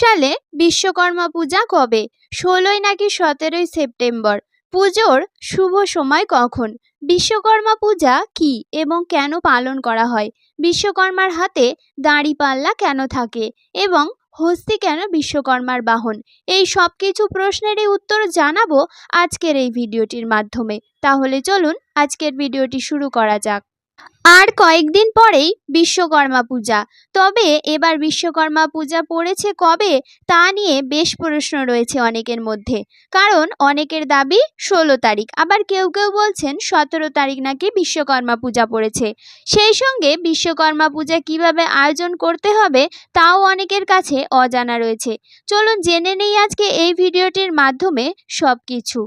সালে বিশ্বকর্মা পূজা কবে? ষোলোই নাকি সতেরোই সেপ্টেম্বর? পুজোর শুভ সময় কখন? বিশ্বকর্মা পূজা কী এবং কেন পালন করা হয়? বিশ্বকর্মার হাতে দাঁড়িপাল্লা কেন থাকে এবং হস্তি কেন বিশ্বকর্মার বাহন? এই সব কিছু প্রশ্নেরই উত্তর জানাব আজকের এই ভিডিওটির মাধ্যমে। তাহলে চলুন আজকের ভিডিওটি শুরু করা যাক। আর কয়েকদিন পরেই বিশ্বকর্মা পূজা। তবে এবার বিশ্বকর্মা পূজা পড়েছে কবে তা নিয়ে বেশ প্রশ্ন রয়েছে অনেকের মধ্যে। কারণ অনেকের দাবি ষোলো তারিখ, আবার কেউ কেউ বলছেন সতেরো তারিখ নাকি বিশ্বকর্মা পূজা পড়েছে। সেই সঙ্গে বিশ্বকর্মা পূজা কীভাবে আয়োজন করতে হবে তাও অনেকের কাছে অজানা রয়েছে। চলুন জেনে নেই আজকে এই ভিডিওটির মাধ্যমে সব কিছু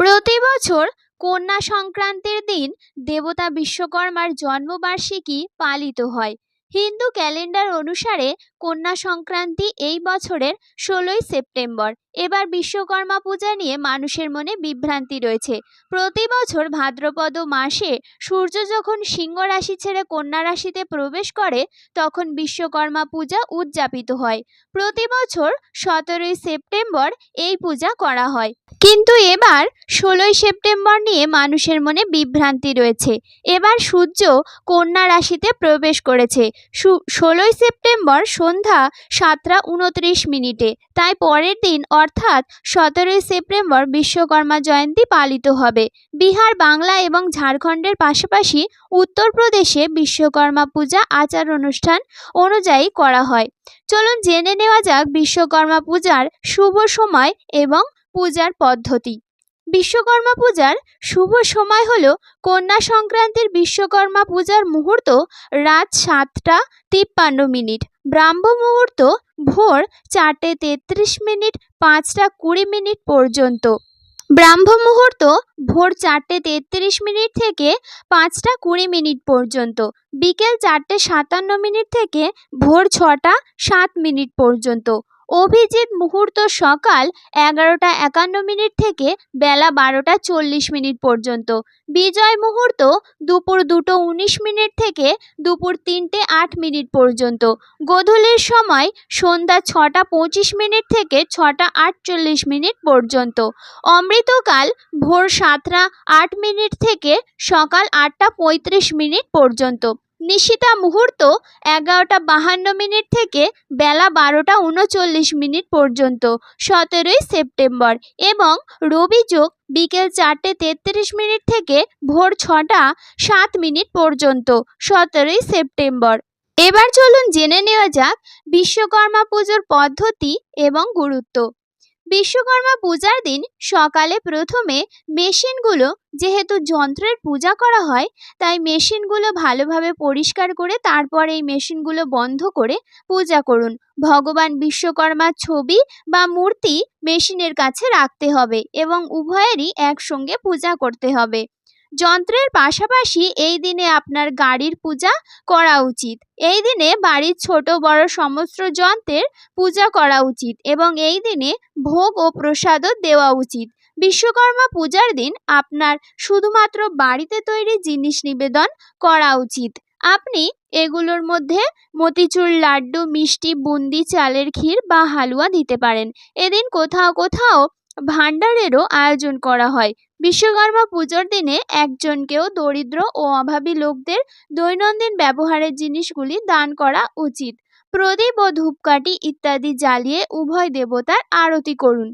প্রতি বছর কন্যা সংক্রান্তির দিন দেবতা বিশ্বকর্মার জন্মবার্ষিকী পালিত হয়। হিন্দু ক্যালেন্ডার অনুসারে কন্যা সংক্রান্তি এই বছরের ষোলোই সেপ্টেম্বর। এবার বিশ্বকর্মা পূজা নিয়ে মানুষের মনে বিভ্রান্তি রয়েছে। প্রতি বছর ভাদ্রপদ মাসে সূর্য যখন সিংহ রাশি ছেড়ে কন্যা রাশিতে প্রবেশ করে, তখন বিশ্বকর্মা পূজা উদযাপিত হয়। প্রতি বছর সতেরোই সেপ্টেম্বর এই পূজা করা হয়। কিন্তু এবার ষোলোই সেপ্টেম্বর নিয়ে মানুষের মনে বিভ্রান্তি রয়েছে। এবার সূর্য কন্যা রাশিতে প্রবেশ করেছে। ষোলোই সেপ্টেম্বর সন্ধ্যা সাতটা উনত্রিশ মিনিটে। তাই পরের দিন অর্থাৎ সতেরোই সেপ্টেম্বর বিশ্বকর্মা জয়ন্তী পালিত হবে। বিহার, বাংলা এবং ঝাড়খণ্ডের পাশাপাশি উত্তরপ্রদেশে বিশ্বকর্মা পূজা আচার অনুষ্ঠান অনুযায়ী করা হয়। চলুন জেনে নেওয়া যাক বিশ্বকর্মা পূজার শুভ সময় এবং পূজার পদ্ধতি। বিশ্বকর্মা পূজার শুভ সময় হলো কন্যা সংক্রান্তির বিশ্বকর্মা পূজার মুহূর্ত রাত সাতটা তিপ্পান্ন মিনিট। ব্রাহ্ম মুহূর্ত ভোর চারটে তেত্রিশ মিনিট পাঁচটা কুড়ি মিনিট পর্যন্ত। ব্রাহ্ম মুহূর্ত ভোর চারটে তেত্রিশ মিনিট থেকে পাঁচটা কুড়ি মিনিট পর্যন্ত। বিকেল চারটে সাতান্ন মিনিট থেকে ভোর ছটা সাত মিনিট পর্যন্ত। অভিজিৎ মুহূর্ত সকাল এগারোটা একান্ন মিনিট থেকে বেলা বারোটা চল্লিশ মিনিট পর্যন্ত। বিজয় মুহূর্ত দুপুর দুটো উনিশ মিনিট থেকে দুপুর তিনটে আট মিনিট পর্যন্ত। গোধূলির সময় সন্ধ্যা ছটা পঁচিশ মিনিট থেকে ছটা আটচল্লিশ মিনিট পর্যন্ত। অমৃতকাল ভোর সাতটা আট মিনিট থেকে সকাল আটটা পঁয়ত্রিশ মিনিট পর্যন্ত। নিশিতা মুহূর্ত এগারোটা বাহান্ন মিনিট থেকে বেলা বারোটা উনচল্লিশ মিনিট পর্যন্ত, সতেরোই সেপ্টেম্বর এবং রবি যোগ বিকেল চারটে তেত্রিশ মিনিট থেকে ভোর ছটা সাত মিনিট পর্যন্ত, সতেরোই সেপ্টেম্বর। এবার চলুন জেনে নেওয়া যাক বিশ্বকর্মা পুজোর পদ্ধতি এবং গুরুত্ব। বিশ্বকর্মা পূজার দিন সকালে প্রথমে মেশিনগুলো, যেহেতু যন্ত্রের পূজা করা হয়, তাই মেশিনগুলো ভালোভাবে পরিষ্কার করে তারপর এই মেশিনগুলো বন্ধ করে পূজা করুন। ভগবান বিশ্বকর্মার ছবি বা মূর্তি মেশিনের কাছে রাখতে হবে এবং উভয়েরই একসঙ্গে পূজা করতে হবে। যন্ত্রের পাশাপাশি এই দিনে আপনার গাড়ির পূজা করা উচিত। এই দিনে বাড়ির ছোট বড় সমস্ত যন্ত্রের পূজা করা উচিত এবং এই দিনে ভোগ ও প্রসাদও দেওয়া উচিত। বিশ্বকর্মা পূজার দিন আপনার শুধুমাত্র বাড়িতে তৈরি জিনিস নিবেদন করা উচিত। আপনি এগুলোর মধ্যে মতিচুর লাড্ডু, মিষ্টি, বুন্দি, চালের ক্ষীর বা হালুয়া দিতে পারেন। এদিন কোথাও কোথাও ভাণ্ডারেরও আয়োজন করা হয়। বিশ্বকর্মা পুজোর দিনে একজনকেও দরিদ্র ও অভাবী লোকদের দৈনন্দিন ব্যবহারের জিনিসগুলি দান করা উচিত। প্রদীপ ও ধূপকাঠি ইত্যাদি জ্বালিয়ে উভয় দেবতার আরতি করুন।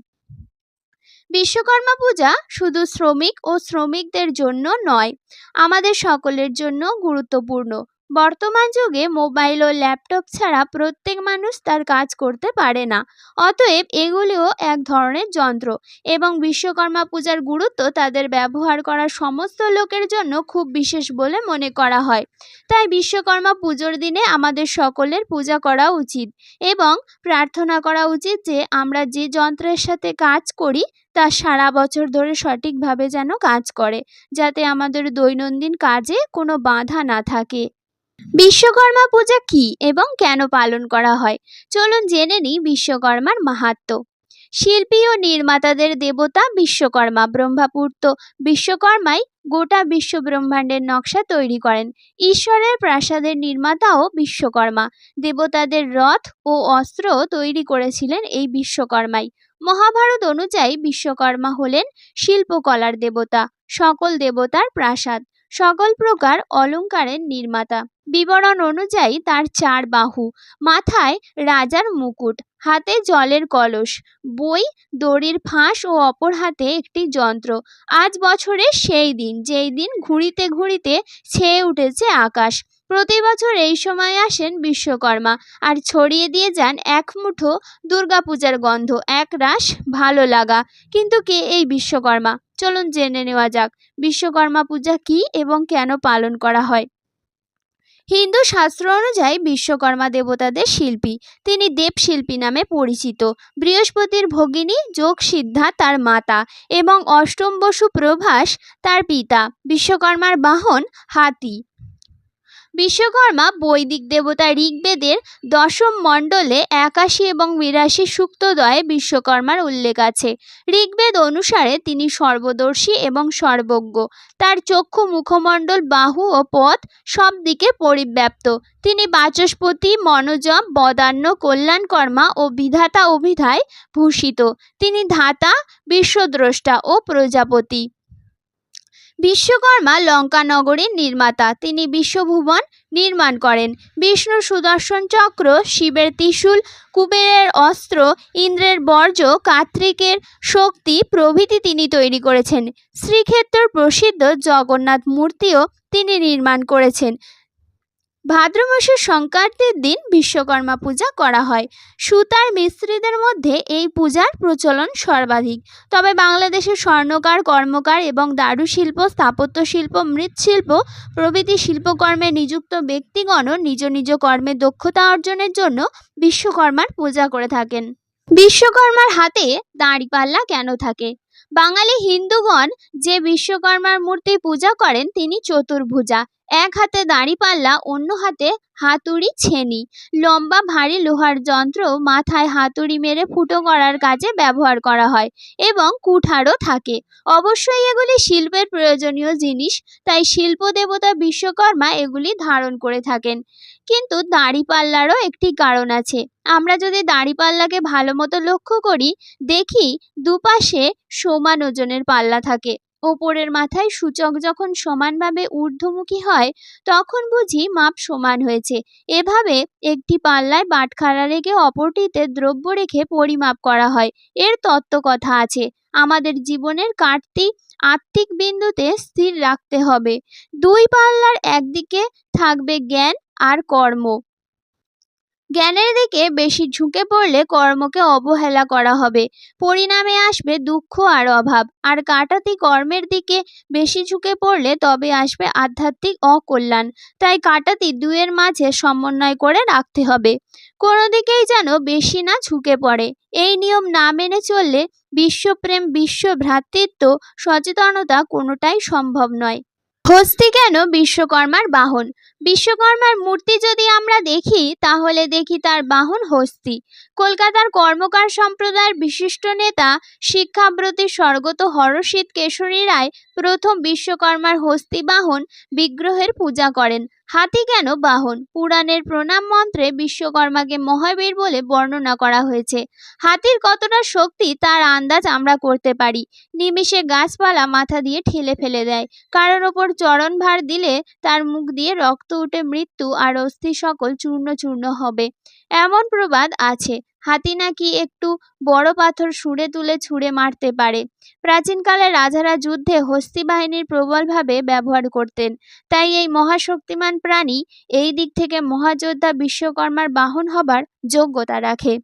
বিশ্বকর্মা পূজা শুধু শ্রমিক ও শ্রমিকদের জন্য নয়, আমাদের সকলের জন্য গুরুত্বপূর্ণ। বর্তমান যুগে মোবাইল ও ল্যাপটপ ছাড়া প্রত্যেক মানুষ তার কাজ করতে পারে না। অতএব এগুলিও এক ধরনের যন্ত্র এবং বিশ্বকর্মা পূজার গুরুত্ব তাদের ব্যবহার করা সমস্ত লোকের জন্য খুব বিশেষ বলে মনে করা হয়। তাই বিশ্বকর্মা পুজোর দিনে আমাদের সকলের পূজা করা উচিত এবং প্রার্থনা করা উচিত যে আমরা যে যন্ত্রের সাথে কাজ করি তা সারা বছর ধরে সঠিকভাবে যেন কাজ করে, যাতে আমাদের দৈনন্দিন কাজে কোনো বাধা না থাকে। বিশ্বকর্মা পূজা কি এবং কেন পালন করা হয়? চলুন জেনে নিই বিশ্বকর্মার মাহাত্ম্য। শিল্পী ও নির্মাতাদের দেবতা বিশ্বকর্মা ব্রহ্মাপুত্র বিশ্বকর্মাই গোটা বিশ্ব ব্রহ্মাণ্ডের নকশা তৈরি করেন। ঈশ্বরের প্রাসাদের নির্মাতাও বিশ্বকর্মা। দেবতাদের রথ ও অস্ত্র তৈরি করেছিলেন এই বিশ্বকর্মাই। মহাভারত অনুযায়ী বিশ্বকর্মা হলেন শিল্পকলার দেবতা, সকল দেবতার প্রাসাদ। সকল প্রকার অলংকারের নির্মাতা। বিবরণ অনুযায়ী তার চার বাহু। মাথায় রাজার মুকুট, হাতে জলের কলস, বই, দড়ির ফাঁস ও অপর হাতে একটি যন্ত্র। আজ বছরের সেই দিন, যেই দিন ঘুরিতে ঘুরিতে ছেয়ে উঠেছে আকাশ। প্রতি বছর এই সময় আসেন বিশ্বকর্মা আর ছড়িয়ে দিয়ে যান এক মুঠো দুর্গাপূজার গন্ধ, এক রাস ভালো লাগা। কিন্তু কে এই বিশ্বকর্মা? চলুন জেনে নেওয়া যাক, বিশ্বকর্মা পূজা কি এবং কেন পালন করা হয়? হিন্দু শাস্ত্র অনুযায়ী বিশ্বকর্মা দেবতাদের শিল্পী। তিনি দেবশিল্পী নামে পরিচিত। বৃহস্পতির ভগিনী যোগ সিদ্ধা তার মাতা এবং অষ্টম বসু প্রভাস তার পিতা। বিশ্বকর্মার বাহন হাতি। বিশ্বকর্মা বৈদিক দেবতা ঋগ্বেদের দশম মণ্ডলে একাশি এবং বিরাশি সূক্তদ্বয়ে বিশ্বকর্মার উল্লেখ আছে। ঋগ্বেদ অনুসারে তিনি সর্বদর্শী এবং সর্বজ্ঞ। তার চক্ষু মুখমণ্ডল, বাহু ও পথ সব দিকে পরিব্যাপ্ত। তিনি বাচস্পতি, মনোজম, বদান্য, কল্যাণকর্মা ও বিধাতা অভিধায় ভূষিত। তিনি ধাতা, বিশ্বদ্রষ্টা ও প্রজাপতি। বিশ্বকর্মা লঙ্কা নগরীর নির্মাতা। তিনি বিশ্বভুবন নির্মাণ করেন। বিষ্ণু সুদর্শন চক্র, শিবের ত্রিশূল, কুবেরের অস্ত্র, ইন্দ্রের বর্জ্য কার্তিকের শক্তি প্রভৃতি তিনি তৈরি করেছেন। শ্রীক্ষেত্র প্রসিদ্ধ জগন্নাথ মূর্তিও তিনি নির্মাণ করেছেন। ভাদ্র মাসের সংক্রান্তির দিন বিশ্বকর্মা পূজা করা হয়। সুতার মিস্ত্রিদের মধ্যে এই পূজার প্রচলন সর্বাধিক। তবে বাংলাদেশের স্বর্ণকার, কর্মকার এবং দারুশিল্প স্থাপত্য শিল্প মৃৎশিল্প, প্রভৃতি শিল্পকর্মে নিযুক্ত ব্যক্তিগণও নিজ নিজ কর্মে দক্ষতা অর্জনের জন্য বিশ্বকর্মার পূজা করে থাকেন। বিশ্বকর্মার হাতে দাঁড়িপাল্লা কেন থাকে? বাঙালি হিন্দুগণ যে বিশ্বকর্মার মূর্তি পূজা করেন, তিনি চতুর্ভুজা। এক হাতে দাঁড়িপাল্লা অন্য হাতে হাতুড়ি ছেনি। লম্বা ভারী লোহার যন্ত্র মাথায় হাতুড়ি মেরে ফুটো করার কাজে ব্যবহার করা হয় এবং কুঠারও থাকে। অবশ্যই এগুলি শিল্পের প্রয়োজনীয় জিনিস, তাই শিল্প দেবতা বিশ্বকর্মা এগুলি ধারণ করে থাকেন। কিন্তু দাঁড়িপাল্লারও একটি কারণ আছে। আমরা যদি দাঁড়িপাল্লাকে ভালো মতো লক্ষ্য করি, দেখি দুপাশে সমান ওজনের পাল্লা থাকে। ওপরের মাথায় সূচক যখন সমানভাবে ঊর্ধ্বমুখী হয়, তখন বুঝি মাপ সমান হয়েছে। এভাবে একটি পাল্লায় বাটখারা রেখে অপরটিতে দ্রব্য রেখে পরিমাপ করা হয়। এর তত্ত্ব কথা আছে। আমাদের জীবনের কাটতি আত্মিক বিন্দুতে স্থির রাখতে হবে। দুই পাল্লার একদিকে থাকবে জ্ঞান আর কর্ম। জ্ঞানের দিকে বেশি ঝুঁকে পড়লে কর্মকে অবহেলা করা হবে। পরিণামে আসবে দুঃখ আর অভাব, আর কাটাতি কর্মের দিকে বেশি ঝুঁকে পড়লে তবে আসবে আধ্যাত্মিক অকল্যাণ। তাই কাটাতি দুয়ের মাঝে সমন্বয় করে রাখতে হবে। কোনো দিকেই যেন বেশি না ঝুঁকে পড়ে। এই নিয়ম না মেনে চললে বিশ্বপ্রেম বিশ্ব ভ্রাতৃত্ব সচেতনতা কোনোটাই সম্ভব নয়। হস্তি কেন বিশ্বকর্মার বাহন? বিশ্বকর্মার মূর্তি যদি আমরা দেখি, তাহলে দেখি তার বাহন হস্তি। কলকাতার কর্মকার সম্প্রদায়ের বিশিষ্ট নেতা, শিক্ষাব্রতী স্বর্গত হরষিত কেশরী রায় প্রথম বিশ্বকর্মার হস্তি বাহন বিগ্রহের পূজা করেন। হাতি কেন বাহন? পুরাণের প্রণাম মন্ত্রে বিশ্বকর্মাকে মহাবীর বলে বর্ণনা করা হয়েছে। হাতির কতটা শক্তি তার আন্দাজ আমরা করতে পারি। নিমিষে গাছপালা মাথা দিয়ে ঠেলে ফেলে দেয়। কারোর ওপর চরণ ভার দিলে তার মুখ দিয়ে রক্ত উঠে মৃত্যু আর অস্থি সকল চূর্ণ চূর্ণ হবে। এমন প্রবাদ আছে। হাতি নাকি একটু বড় পাথর সুরে তুলে ছুঁড়ে মারতে পারে। প্রাচীনকালে রাজারা যুদ্ধে হস্তি বাহিনীর প্রবলভাবে ব্যবহার করতেন। তাই এই মহাশক্তিমান প্রাণী এই দিক থেকে মহাযোদ্ধা বিশ্বকর্মার বাহন হবার যোগ্যতা রাখে।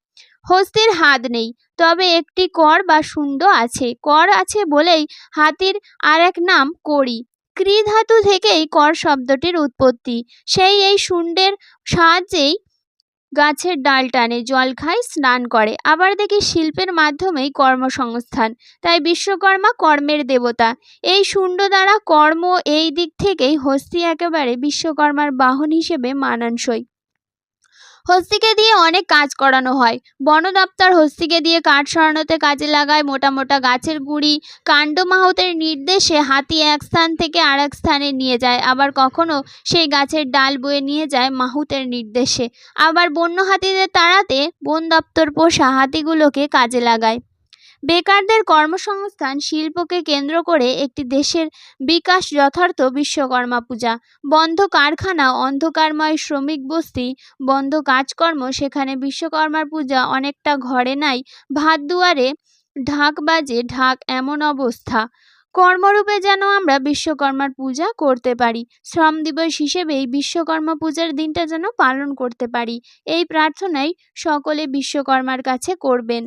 হস্তির হাত নেই, তবে একটি কর বা শুণ্ড আছে। কর আছে বলেই হাতির আর এক নাম কড়ি। ক্রি ধাতু থেকেই কর শব্দটির উৎপত্তি। সেই এই শুণ্ডের সাহায্যেই গাছের ডাল টানে, জল খায়, স্নান করে। আবার দেখি শিল্পের মাধ্যমেই কর্মসংস্থান। তাই বিশ্বকর্মা কর্মের দেবতা। এই শুণ্ড দ্বারা কর্ম এই দিক থেকেই হস্তি একেবারে বিশ্বকর্মার বাহন হিসেবে মানানসই। হস্তিকে দিয়ে অনেক কাজ করানো হয়। বন দপ্তর হস্তিকে দিয়ে কাঠ সরানোতে কাজে লাগায় মোটা মোটা গাছের গুঁড়ি, কাণ্ড মাহতের নির্দেশে হাতি এক স্থান থেকে আর স্থানে নিয়ে যায়, আবার কখনো সেই গাছের ডাল বয়ে নিয়ে যায় মাহুতের নির্দেশে। আবার বন্য হাতিদের তাড়াতে বন দপ্তর পোষা হাতিগুলোকে কাজে লাগায়। বেকারদের কর্মসংস্থান শিল্পকে কেন্দ্র করে একটি দেশের বিকাশ যথার্থ বিশ্বকর্মা পূজা। বন্ধ কারখানা, অন্ধকারময় শ্রমিক বস্তি, বন্ধ কাজকর্ম সেখানে বিশ্বকর্মার পূজা অনেকটা ঘরে নাই, ভাত দুয়ারে ঢাক বাজে ঢাক এমন অবস্থা। কর্মরূপে যেন আমরা বিশ্বকর্মার পূজা করতে পারি, শ্রম দিবস হিসেবেই বিশ্বকর্মা পূজার দিনটা যেন পালন করতে পারি, এই প্রার্থনাই সকলে বিশ্বকর্মার কাছে করবেন।